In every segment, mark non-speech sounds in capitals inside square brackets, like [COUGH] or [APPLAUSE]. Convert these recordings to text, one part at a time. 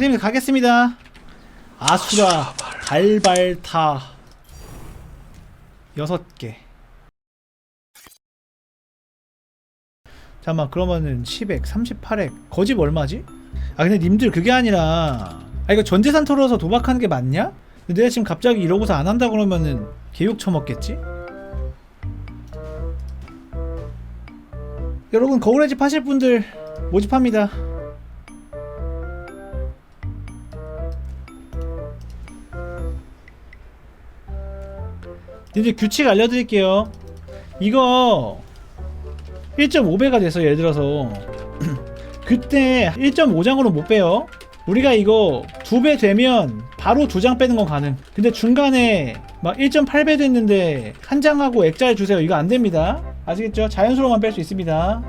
선생님 가겠습니다. 아수라 발발타 여섯 개. 잠깐만 그러면은 10액 38액 거집 얼마지? 아 근데 님들 그게 아니라 아 이거 전재산 털어서 도박하는 게 맞냐? 근데 내가 지금 갑자기 이러고서 안 한다 그러면은 개욕 처먹겠지? 여러분 거울의 집 하실 분들 모집합니다. 이제 규칙 알려드릴게요. 이거 1.5배가 돼서 예를 들어서 [CLEARS THROAT] 그때 1.5장으로 못 빼요. 우리가 이거 두배 되면 바로 두장 빼는 건 가능. 근데 중간에 막 1.8배 됐는데 한 장하고 액자를 주세요. 이거 안 됩니다. 아시겠죠? 자연스러워만 뺄 수 있습니다.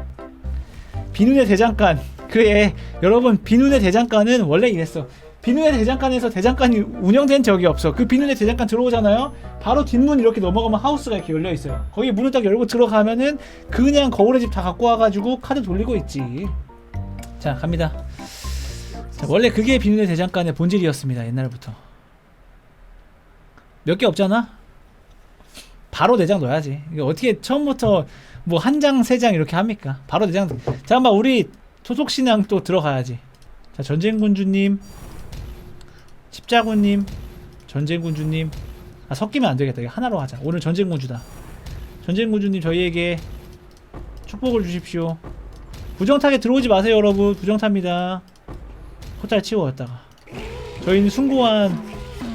비눈의 대장간. 그래, 여러분 비눈의 대장간은 원래 이랬어. 비눈의 대장간에서 대장간이 운영된 적이 없어. 그 비눈의 대장간 들어오잖아요. 바로 뒷문 이렇게 넘어가면 하우스가 이렇게 열려 있어요. 거기 문을 딱 열고 들어가면은 그냥 거울의 집 다 갖고 와가지고 카드 돌리고 있지. 자, 갑니다. 자, 원래 그게 비눈의 대장간의 본질이었습니다. 옛날부터. 몇 개 없잖아. 바로 내장 넣어야지. 이게 어떻게 처음부터 뭐 한 장, 세 장 이렇게 합니까? 바로 내장. 잠깐만 우리 소속 신앙 또 들어가야지. 자, 전쟁군주님, 십자군님, 전쟁군주님. 아 섞이면 안 되겠다. 하나로 하자. 오늘 전쟁군주다. 전쟁군주님 저희에게 축복을 주십시오. 부정타게 들어오지 마세요, 여러분. 부정타입니다. 호텔 치워였다가. 저희는 숭고한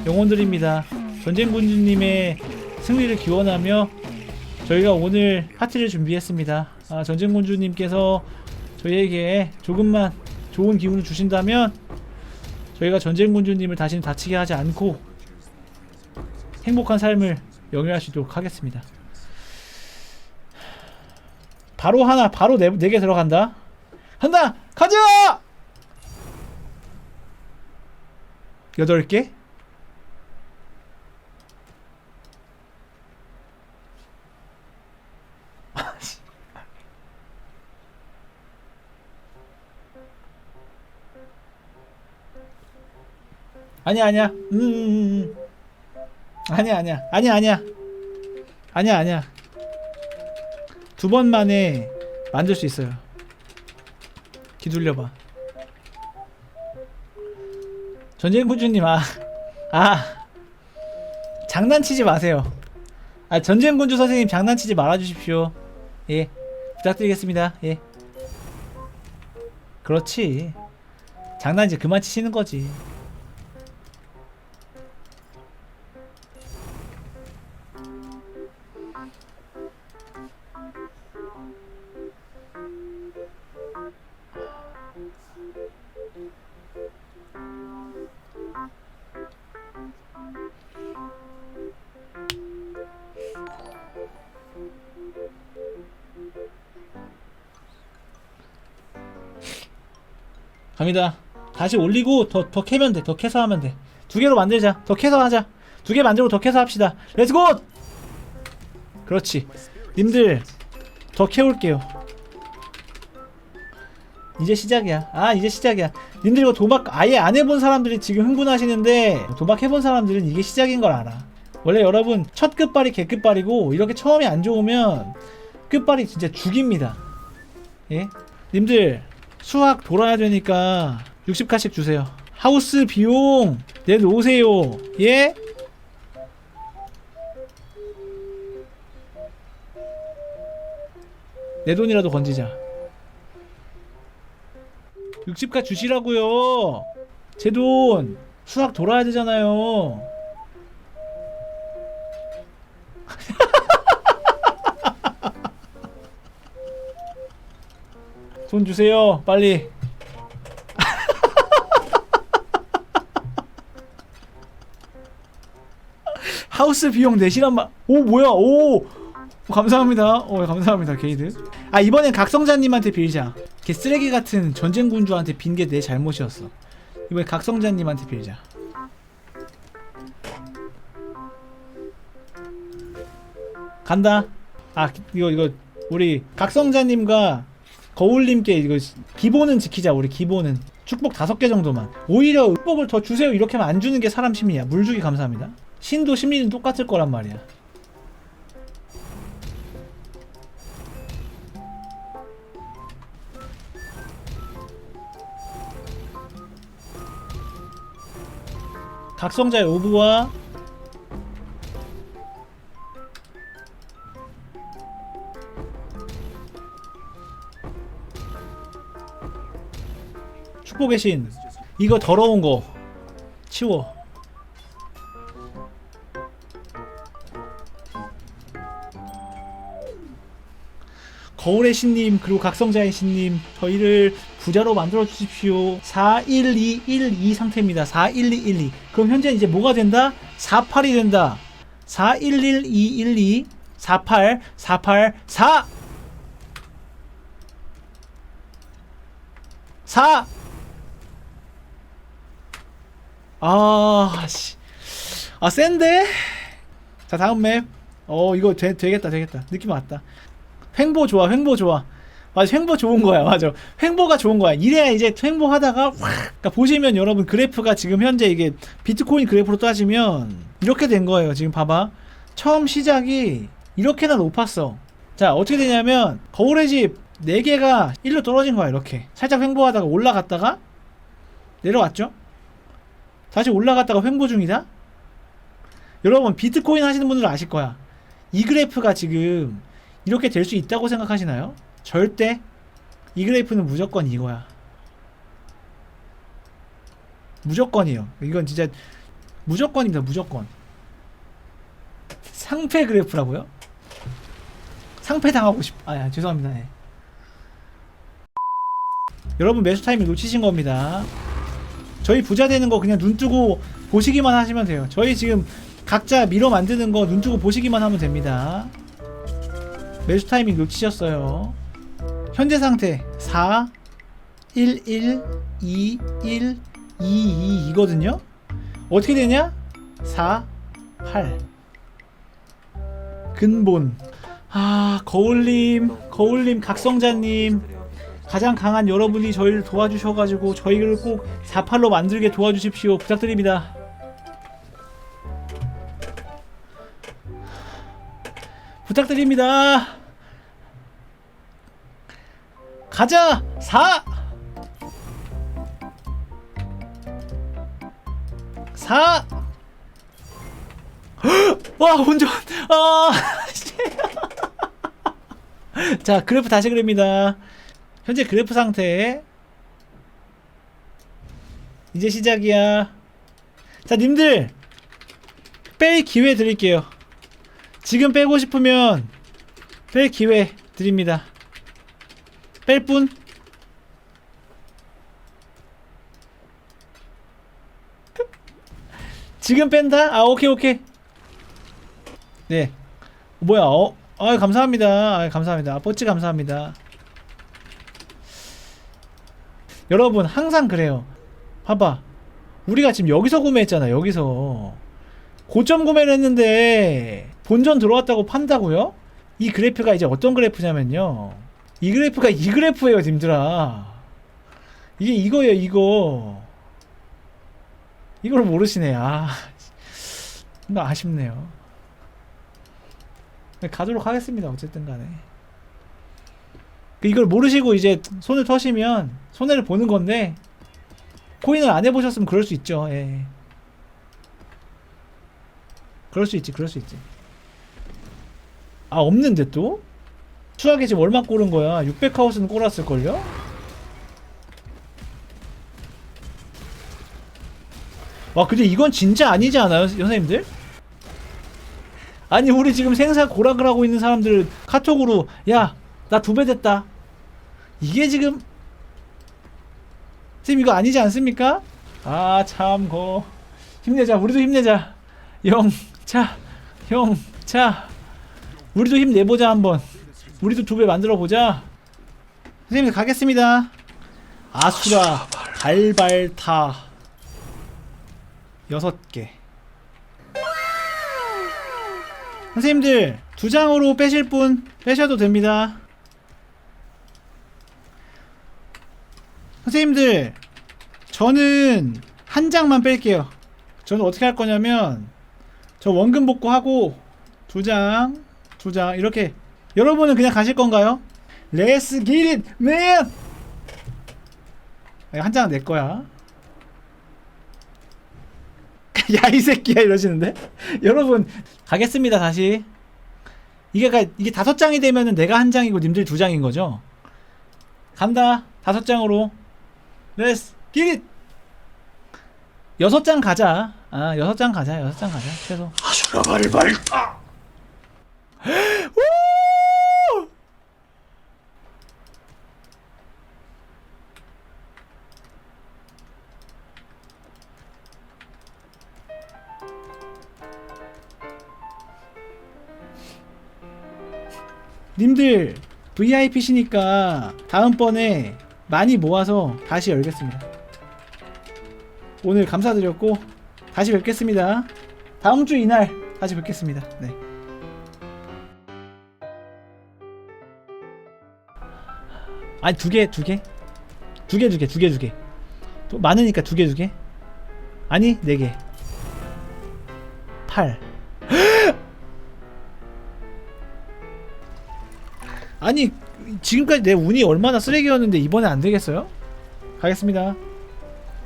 영혼들입니다. 전쟁군주님의 승리를 기원하며 저희가 오늘 파티를 준비했습니다. 아, 전쟁군주님께서 저희에게 조금만 좋은 기운을 주신다면 저희가 전쟁군주님을 다시는 다치게 하지 않고 행복한 삶을 있도록 하겠습니다. 바로 하나, 바로 네, 네개 들어간다. 한다! 가자! 여덟 개? 아니야 아니야. 음, 음, 음, 음. 아니야 아니야. 아니야 아니야. 아니야 아니야. 두 번 만에 만들 수 있어요. 기둘려봐. 전쟁 군주님 아, 아 장난치지 마세요. 아 전쟁 군주 선생님 장난치지 말아주십시오. 예 부탁드리겠습니다. 예. 그렇지. 장난 이제 그만 치시는 거지 갑니다. 다시 올리고 더, 더 캐면 돼. 더 캐서 하면 돼. 두 개로 만들자. 더 캐서 하자. 두 개 만들고 더 캐서 합시다. 렛츠고! 그렇지. 님들, 더 캐올게요. 이제 시작이야. 아, 이제 시작이야. 님들 이거 도박 아예 안 해본 사람들이 지금 흥분하시는데, 도박 해본 사람들은 이게 시작인 걸 알아. 원래 여러분, 첫 끝발이 개끝발이고, 이렇게 처음이 안 좋으면, 끝발이 진짜 죽입니다. 예? 님들, 수학 돌아야 되니까 60카씩 주세요. 하우스 비용 내놓으세요. 예? 내 돈이라도 건지자. 60카 주시라고요. 제 돈 수학 돌아야 되잖아요. 돈 주세요. 빨리. [LAUGHS] 하우스 비용 내시란 말. 오 뭐야? 오 감사합니다. 오 감사합니다 게이드. 아 이번엔 각성자님한테 빌자. 걔 쓰레기 같은 전쟁 군주한테 빈 게 내 잘못이었어. 이번에 각성자님한테 빌자. 간다. 아 이거 이거 우리 각성자님과 거울님께 이거 기본은 지키자 우리 기본은. 축복 다섯 개 정도만. 오히려 축복을 더 주세요. 이렇게 하면 안 주는 게 사람 심리야. 물 주기 감사합니다. 신도 심리는 똑같을 거란 말이야. 각성자의 오브와 축복의 신 이거 더러운 거 치워. 거울의 신님 그리고 각성자의 신님 저희를 부자로 만들어 주십시오. 41212 상태입니다. 41212 그럼 현재 이제 뭐가 된다? 48이 된다. 411212 48 48 4 4 아, 씨. 아, 센데? 자, 다음 맵. 어, 이거 되, 되겠다, 되겠다. 느낌 왔다. 횡보 좋아, 횡보 좋아. 맞아, 횡보 좋은 거야, 맞아. 횡보가 좋은 거야. 이래야 이제 횡보 하다가, 확! 그러니까 보시면 여러분 그래프가 지금 현재 이게 비트코인 그래프로 따지면 이렇게 된 거예요. 지금 봐봐. 처음 시작이 이렇게나 높았어. 자, 어떻게 되냐면, 거울의 집 4개가 1로 떨어진 거야, 이렇게. 살짝 횡보하다가 올라갔다가 내려왔죠? 다시 올라갔다가 횡보 중이다? 여러분 비트코인 하시는 분들은 아실 거야 이 그래프가 지금 이렇게 될 수 있다고 생각하시나요? 절대 이 그래프는 무조건 이거야 무조건이에요 이건 진짜 무조건입니다 무조건 상패 그래프라고요? 상패 당하고 싶... 아 야, 죄송합니다 예. 여러분 매수 타이밍 놓치신 겁니다 저희 부자 되는 거 그냥 눈 뜨고 보시기만 하시면 돼요. 저희 지금 각자 미러 만드는 거 눈 뜨고 보시기만 하면 됩니다. 매수 타이밍 놓치셨어요. 현재 상태 4 1 1 2 1 2 2 이거든요. 어떻게 되냐? 4 8 근본 아 거울님 거울님 각성자님 가장 강한 여러분이 저희를 도와주셔가지고 저희를 꼭 48로 만들게 도와주십시오. 부탁드립니다. 부탁드립니다. 가자! 4! 4! [GASPS] 와, 운전! 아! [LAUGHS] [LAUGHS] 자, 그래프 다시 그립니다. 현재 그래프 상태 이제 시작이야. 자 님들. 뺄 기회 드릴게요. 지금 빼고 싶으면 뺄 기회 드립니다. 뺄 뿐. 지금 뺀다? 아 오케이 오케이. 네. 뭐야? 어? 아 감사합니다. 아 감사합니다. 뽀찌 감사합니다 여러분 항상 그래요. 봐봐. 우리가 지금 여기서 구매했잖아. 여기서 고점 구매를 했는데 본전 들어왔다고 판다고요? 이 그래프가 이제 어떤 그래프냐면요. 이 그래프가 이 그래프예요, 님들아. 이게 이거예요, 이거. 이걸 모르시네. 아, 아쉽네요. 가도록 하겠습니다. 어쨌든 간에. 그 이걸 모르시고 이제 손을 터시면 손해를 보는 건데 코인을 안 해보셨으면 그럴 수 있죠. 예. 그럴 수 있지, 그럴 수 있지. 아 없는데 또? 추하게 지금 얼마 꼬른 거야? 600하우스는 꼬랐을걸요? 와 근데 이건 진짜 아니지 않아요 선생님들? 아니 우리 지금 생사 고락을 하고 있는 사람들 카톡으로 야 나 두 배 됐다. 이게 지금 선생님 이거 아니지 않습니까? 아 참고. 힘내자. 우리도 힘내자. 영차. 형차. 우리도 힘내보자 한번. 우리도 두 배 만들어 보자. 선생님 가겠습니다. 아수라 갈발타. 여섯 개. 선생님들 두 장으로 빼실 분 빼셔도 됩니다 선생님들 저는 한 장만 뺄게요. 저는 어떻게 할 거냐면 저 원금 복구하고 두 장, 두 장 이렇게 여러분은 그냥 가실 건가요? Let's get it, man! 한 장은 내 거야. [LAUGHS] 야 이 새끼야 이러시는데 여러분 가겠습니다 다시 이게 가, 이게 다섯 장이 되면은 내가 한 장이고 님들 두 장인 거죠 간다 다섯 장으로 기릿 여섯 장 가자 아 여섯 장 가자 여섯 장 가자 최소 아수라발을 밟다. 우! 님들 VIP시니까 다음번에 많이 모아서 다시 열겠습니다. 오늘 감사드렸고 다시 뵙겠습니다. 다음 주 이날 다시 뵙겠습니다. 네. 아니 두 개, 두 개, 두 개, 두 개, 두 개, 두 개. 또 많으니까 두 개, 두 개. 아니 네 개. 8 [GASPS] 아니 지금까지 내 운이 얼마나 쓰레기였는데 이번에 안 되겠어요? 가겠습니다.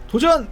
도전!